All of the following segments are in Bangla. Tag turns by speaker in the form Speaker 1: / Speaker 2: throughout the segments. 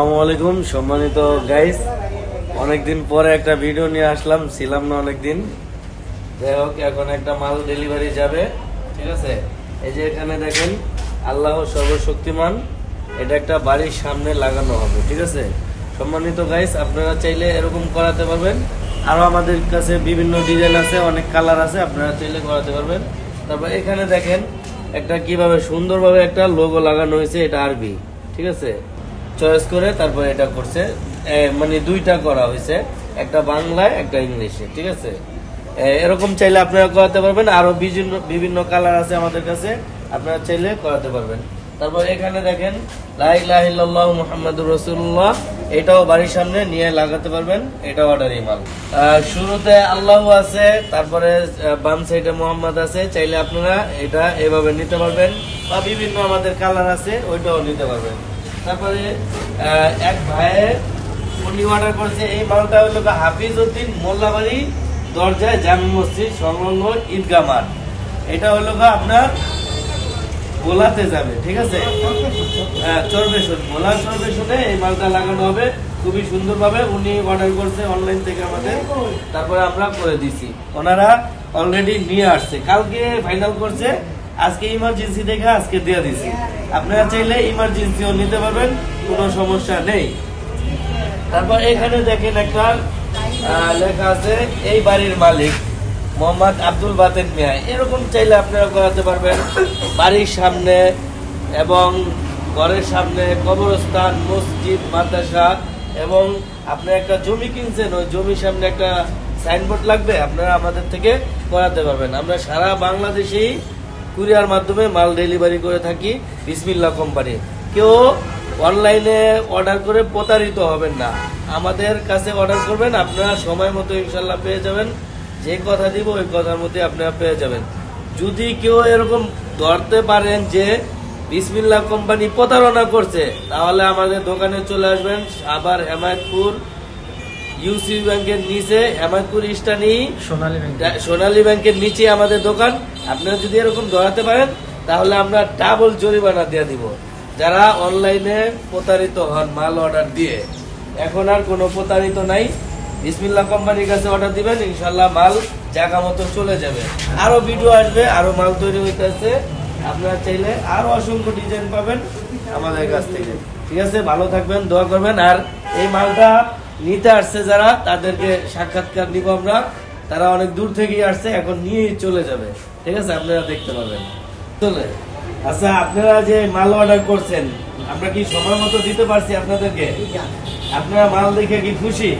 Speaker 1: আসসালামু সম্মানিত গাইস অনেকদিন পরে একটা ভিডিও নিয়ে আসলাম, ছিলাম না অনেকদিন। যাই এখন একটা মাল ডেলিভারি যাবে, ঠিক আছে? এই যে এখানে দেখেন, আল্লাহ সর্বশক্তিমান। এটা একটা বাড়ির সামনে লাগানো হবে, ঠিক আছে? সম্মানিত গাইস আপনারা চাইলে এরকম করাতে পারবেন। আরও আমাদের কাছে বিভিন্ন ডিজাইন আছে, অনেক কালার আছে, আপনারা চাইলে করাতে পারবেন। তারপর এখানে দেখেন, একটা কীভাবে সুন্দরভাবে একটা লোগো লাগানো হয়েছে, এটা আরবি, ঠিক আছে? চয়েস করে তারপরে এটা করছে। মানে দুইটা করা হয়েছে একটা বাংলায় একটা ইংলিশে ঠিক আছে? এরকম চাইলে আপনারা করাতে পারবেন। আরও বিভিন্ন বিভিন্ন কালার আছে আমাদের কাছে আপনারা চাইলে করাতে পারবেন। তারপর এখানে দেখেন লাইলাহিল্লাহ মুহাম্মাদুর রসুল্লাহ এটাও বাড়ির সামনে নিয়ে লাগাতে পারবেন এটাও অর্ডারি মাল। আহ, শুরুতে আল্লাহ আছে তারপরে বাম সাইডে মোহাম্মদ আছে চাইলে আপনারা এটা এভাবে নিতে পারবেন বা বিভিন্ন আমাদের কালার আছে ওইটাও নিতে পারবেন। তারপরে এক ভাইয়ের অর্ডার এই মালটা হলো হাফিজ উদ্দিন মোল্লাবাড়ি দরজায় জামি মসজিদ সংলগ্ন এটা হলো আপনার গোলাতে যাবে, ঠিক আছে? চরবেশন মোলা চরবেশনে এই মালটা লাগানো হবে, খুবই সুন্দরভাবে। উনি অর্ডার করছে অনলাইন থেকে আমাদের। তারপরে আমরা করে দিছি। ওনারা অলরেডি নিয়ে আসছে। কালকে ফাইনাল করছে। আজকে ইমার্জেন্সি দেখে, আজকে দিয়ে দিছি। আপনারা চাইলে ইমার্জেন্সিও নিতে পারবেন, কোনো সমস্যা নেই। তারপর এখানে দেখেন একটা লেখা আছে, এই বাড়ির মালিক মোহাম্মদ আব্দুল বাতেন মিয়া। এরকম চাইলে আপনারা করাতে পারবেন। বাড়ির সামনে এবং ঘরের সামনে কবরস্থান, মসজিদ, মাদ্রাসা এবং আপনি একটা জমি কিনছেন, ওই জমির সামনে একটা সাইনবোর্ড লাগবে, আপনারা আমাদের থেকে করাতে পারবেন। আমরা সারা বাংলাদেশেই কুরিয়ার মাধ্যমে মাল ডেলিভারি করে থাকি বিসমিল্লা কোম্পানি। কেউ অনলাইনে অর্ডার করে প্রতারিত হবেন না। আমাদের কাছে অর্ডার করবেন, আপনারা সময় মতো ইনশাল্লাহ পেয়ে যাবেন। যে কথা দিব, ওই কথার মধ্যে আপনারা পেয়ে যাবেন। যদি কেউ এরকম ধরতে পারেন যে বিসমিল্লা কোম্পানি প্রতারণা করছে, তাহলে আমাদের দোকানে চলে আসবেন আবার হেমায়তপুর ইউসি ব্যাংকের নিচে হেমায়তপুর ইস্টানি
Speaker 2: সোনালী ব্যাংক।
Speaker 1: সোনালী ব্যাংকের নিচে আমাদের দোকান। আপনারা যদি এরকম ধরাতে পারেন তাহলে আমরা ডাবল জরিমানা দিয়ে দিব। যারা অনলাইনে প্রতারিত হন মাল অর্ডার দিয়ে এখন আর কোনো প্রতারিত নাই। বিসমিল্লা কোম্পানির কাছে অর্ডার দিবেন ইনশাল্লাহ মাল জায়গা মতো চলে যাবে। আরও ভিডিও আসবে আরও মাল তৈরি হইতেছে। আপনারা চাইলে আরও অসংখ্য ডিজাইন পাবেন আমাদের কাছ থেকে। ঠিক আছে ভালো থাকবেন দোয়া করবেন। আর এই মালটা নিতে আসছে যারা, তাদেরকে সাক্ষাৎকার নিব আমরা। তারা অনেক দূর থেকেই আসছে, এখন নিয়েই চলে যাবে। ঠিক আছে? আপনারা দেখতে পাবেন চলে। আচ্ছা আপনারা যে মাল অর্ডার করছেন, আমরা কি সময় মতো দিতে পারছি আপনাদেরকে? আপনারা মাল দেখে কি খুশি?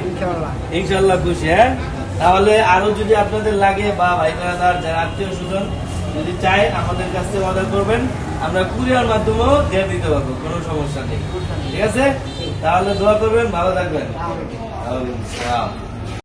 Speaker 1: ইনশাল্লাহ খুশি হ্যাঁ? তাহলে আরও যদি আপনাদের লাগে, বা ভাই বেড়াদার যারা আত্মীয় স্বজন, যদি চাই আমাদের কাছ থেকে অর্ডার করবেন। আমরা কুরিয়ার মাধ্যমেও দিয়ে দিতে পারব, কোনো সমস্যা নেই। ঠিক আছে? তাহলে দোয়া করবেন ভালো থাকবেন।